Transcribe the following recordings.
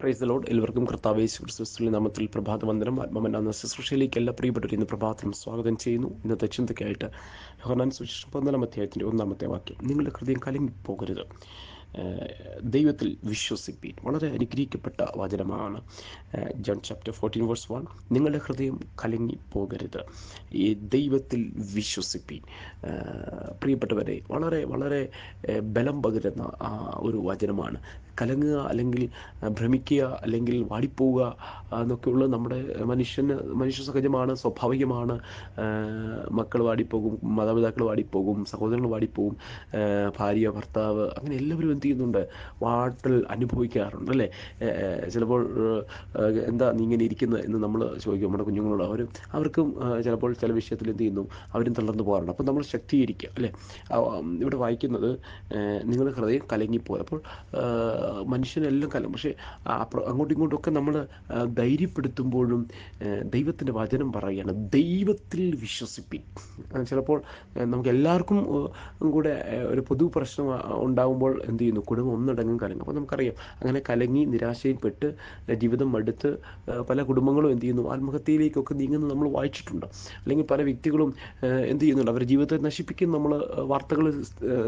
Price load എല്ലാവർക്കും കർത്താവ് യേശു ക്രിസ്തുവിന്റെ നാമത്തിൽ പ്രഭാത വന്ദനം. ആത്മമൻ എന്ന ശുശ്രൂഷയിലേക്ക് എല്ലാ പ്രിയപ്പെട്ടവരും ഇന്ന് പ്രഭാതം സ്വാഗതം ചെയ്യുന്നു. ഇന്നത്തെ ചിന്തയ്ക്കായിട്ട് യോഹന്നാൻ സുശേഷം പതിനാലാം അധ്യായത്തിന്റെ ഒന്നാമത്തെ വാക്യം. നിങ്ങളുടെ ഹൃദയം കലങ്ങി പോകരുത് ദൈവത്തിൽ വിശ്വസിപ്പീൻ. വളരെ അനുഗ്രഹിക്കപ്പെട്ട വചനമാണ്. John chapter fourteen verse one നിങ്ങളുടെ ഹൃദയം കലങ്ങി പോകരുത് ഈ ദൈവത്തിൽ വിശ്വസിപ്പീൻ. പ്രിയപ്പെട്ടവരെ വളരെ വളരെ ബലം പകരുന്ന ഒരു വചനമാണ്. കലങ്ങുക അല്ലെങ്കിൽ ഭ്രമിക്കുക അല്ലെങ്കിൽ വാടിപ്പോവുക എന്നൊക്കെയുള്ള നമ്മുടെ മനുഷ്യന് മനുഷ്യ സഹജമാണ് സ്വാഭാവികമാണ്. മക്കൾ വാടിപ്പോകും മാതാപിതാക്കൾ വാടിപ്പോകും സഹോദരങ്ങൾ വാടിപ്പോകും ഭാര്യ ഭർത്താവ് അങ്ങനെ എല്ലാവരും എന്ത് ചെയ്യുന്നുണ്ട്? വാട്ടൽ അനുഭവിക്കാറുണ്ട് അല്ലേ? ചിലപ്പോൾ എന്താ നീ ഇങ്ങനെ ഇരിക്കുന്നത് എന്ന് നമ്മൾ ചോദിക്കും നമ്മുടെ കുഞ്ഞുങ്ങളോട്. അവർ അവർക്കും ചിലപ്പോൾ ചില വിഷയത്തിൽ എന്ത് ചെയ്യുന്നു? അവരും തളർന്നു പോകാറുണ്ട്. അപ്പോൾ നമ്മൾ ശക്തീകരിക്കുക അല്ലേ? ഇവിടെ വായിക്കുന്നത് നിങ്ങളുടെ ഹൃദയം കലങ്ങിപ്പോയി. അപ്പോൾ മനുഷ്യനെല്ലാം കലം പക്ഷേ അങ്ങോട്ടും ഇങ്ങോട്ടും ഒക്കെ നമ്മൾ ധൈര്യപ്പെടുത്തുമ്പോഴും ദൈവത്തിന്റെ വചനം പറയുകയാണ് ദൈവത്തിൽ വിശ്വസിപ്പിൻ. ചിലപ്പോൾ നമുക്ക് എല്ലാവർക്കും കൂടെ ഒരു പൊതു പ്രശ്നം ഉണ്ടാകുമ്പോൾ എന്ത് ചെയ്യുന്നു? കുടുംബം ഒന്നടങ്കം കലങ്ങും. അപ്പോൾ നമുക്കറിയാം അങ്ങനെ കലങ്ങി നിരാശയിൽപ്പെട്ട് ജീവിതം മടുത്ത് പല കുടുംബങ്ങളും എന്ത് ചെയ്യുന്നു? ആത്മഹത്യയിലേക്കൊക്കെ നീങ്ങുന്നത് നമ്മൾ വായിച്ചിട്ടുണ്ട്. അല്ലെങ്കിൽ പല വ്യക്തികളും എന്ത് ചെയ്യുന്നുണ്ട്? അവരുടെ ജീവിതത്തെ നശിപ്പിക്കുന്ന നമ്മൾ വാർത്തകൾ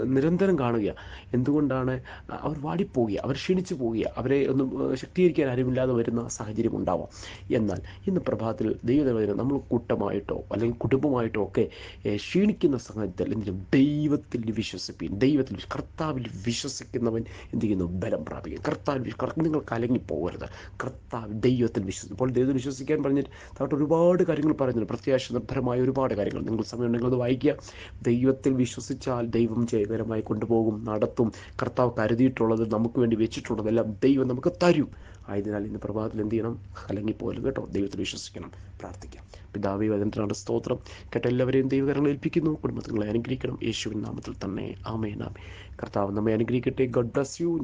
നിരന്തരം കാണുക. എന്തുകൊണ്ടാണ്? അവർ വാടിപ്പോകുക. അവർ ക്ഷീണിച്ചു പോകുക. അവരെ ഒന്നും ശക്തീകരിക്കാൻ ആരുമില്ലാതെ വരുന്ന സാഹചര്യം ഉണ്ടാവാം. എന്നാൽ ഇന്ന് പ്രഭാതത്തിൽ ദൈവദേവന നമ്മൾ കൂട്ടമായിട്ടോ അല്ലെങ്കിൽ കുടുംബമായിട്ടോ ഒക്കെ ക്ഷീണിക്കുന്ന സാഹചര്യത്തിൽ എന്തിനും ദൈവത്തിൽ വിശ്വസിപ്പിൻ ദൈവത്തിൽ കർത്താവിൽ വിശ്വസിക്കുന്നവൻ എന്ത് ചെയ്യുന്നു? ബലം പ്രാപിക്കും. കർത്താവിൽ നിങ്ങൾ കലങ്ങി പോകരുത്. കർത്താവ് ദൈവത്തിൽ വിശ്വസിക്കും. ഇപ്പോൾ ദൈവത്തിൽ വിശ്വസിക്കാൻ പറഞ്ഞിട്ട് താട്ട് ഒരുപാട് കാര്യങ്ങൾ പറയുന്നുണ്ട്. പ്രത്യാശ നിർഭരമായ ഒരുപാട് കാര്യങ്ങൾ. നിങ്ങൾ സമയമുണ്ടെങ്കിൽ അത് വായിക്കുക. ദൈവത്തിൽ വിശ്വസിച്ചാൽ ദൈവം ജയകരമായി കൊണ്ടുപോകും നടത്തും. കർത്താവ് കരുതിയിട്ടുള്ളത് നമുക്ക് വേണ്ടി വെച്ചിട്ടുള്ളതെല്ലാം ദൈവം നമുക്ക് തരും. ആയതിനാൽ ഇന്ന് പ്രഭാതത്തിൽ എന്ത് ചെയ്യണം? കലങ്ങിപ്പോലും കേട്ടോ. ദൈവത്തിൽ വിശ്വസിക്കണം. പ്രാർത്ഥിക്കാം. പിതാവി വചനത്തിനാണ് സ്തോത്രം. കേട്ട എല്ലാവരെയും ദൈവകരങ്ങൾ ഏൽപ്പിക്കുന്നു കുടുംബത്തിങ്ങളെ അനുഗ്രഹിക്കണം. യേശുവിൻ നാമത്തിൽ തന്നെ. ആമേൻ. ആമേ കർത്താവ് നമ്മെ അനുഗ്രഹിക്കട്ടെ. Garh bless you